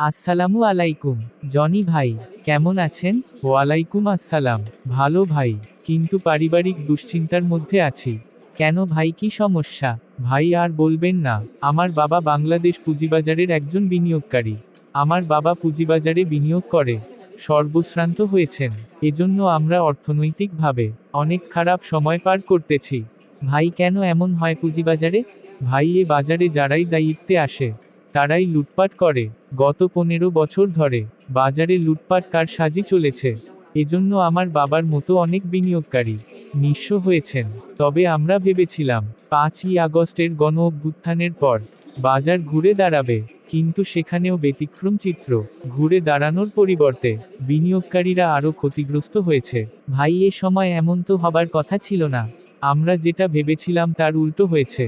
আসসালামু আলাইকুম। জনি ভাই, কেমন আছেন? ওয়ালাইকুম আসসালাম। ভালো ভাই, কিন্তু পারিবারিক দুশ্চিন্তার মধ্যে আছি। কেন ভাই, কি সমস্যা? ভাই, আর বলবেন না। আমার বাবা বাংলাদেশ পুঁজিবাজারের একজন বিনিয়োগকারী। আমার বাবা পুঁজিবাজারে বিনিয়োগ করে। সর্বশ্রান্ত হয়েছেন। এজন্য আমরা অর্থনৈতিকভাবে অনেক খারাপ সময় পার করতেছি। ভাই, কেন এমন হয় পুঁজিবাজারে? ভাই, এ বাজারে যারাই দায়িত্বে আসে। তারাই লুটপাট করে। গত পনেরো বছর ধরে বাজারে লুটপাট কার সাজি চলেছে, এজন্য আমার বাবার মতো অনেক বিনিয়োগকারী নিঃস্ব হয়েছেন। তবে আমরা ভেবেছিলাম, পাঁচই আগস্টের গণ অভ্যুত্থানের পর বাজার ঘুরে দাঁড়াবে, কিন্তু সেখানেও ব্যতিক্রম চিত্র ঘুরে দাঁড়ানোর পরিবর্তে বিনিয়োগকারীরা আরও ক্ষতিগ্রস্ত হয়েছে। ভাই, এ সময় এমন তো হবার কথা ছিল না। আমরা যেটা ভেবেছিলাম তার উল্টো হয়েছে।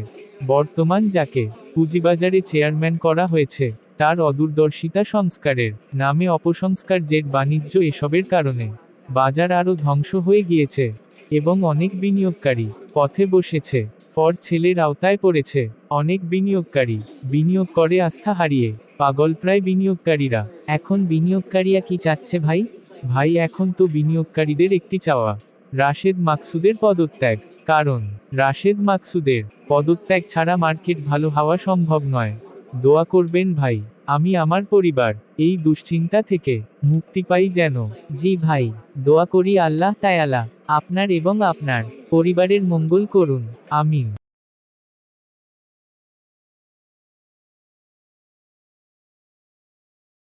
বর্তমান যাকে পুঁজিবাজারে চেয়ারম্যান করা হয়েছে, তার অদূরদর্শিতা সংস্কারের নামে অপসংস্কার জেট বাণিজ্য এসবের কারণে বাজার আরও ধ্বংস হয়ে গিয়েছে এবং অনেক বিনিয়োগকারী পথে বসেছে, ফর ছেলের আওতায় পড়েছে, অনেক বিনিয়োগকারী বিনিয়োগ করে আস্থা হারিয়ে পাগলপ্রায় বিনিয়োগকারীরা। এখন বিনিয়োগকারীরা কি চাচ্ছে ভাই? ভাই, এখন তো বিনিয়োগকারীদের একটি চাওয়া। রাশেদ মাকসুদের পদত্যাগ। কারণ রাশেদ মাকসুদের পদত্যাগ ছাড়া মার্কেট ভালো হওয়া সম্ভব নয়। দোয়া করবেন ভাই আমি আমার পরিবার এই দুশ্চিন্তা থেকে মুক্তি পাই যেন। জি ভাই দোয়া করি আল্লাহ তায়ালা আপনার এবং আপনার পরিবারের মঙ্গল করুন। আমিন।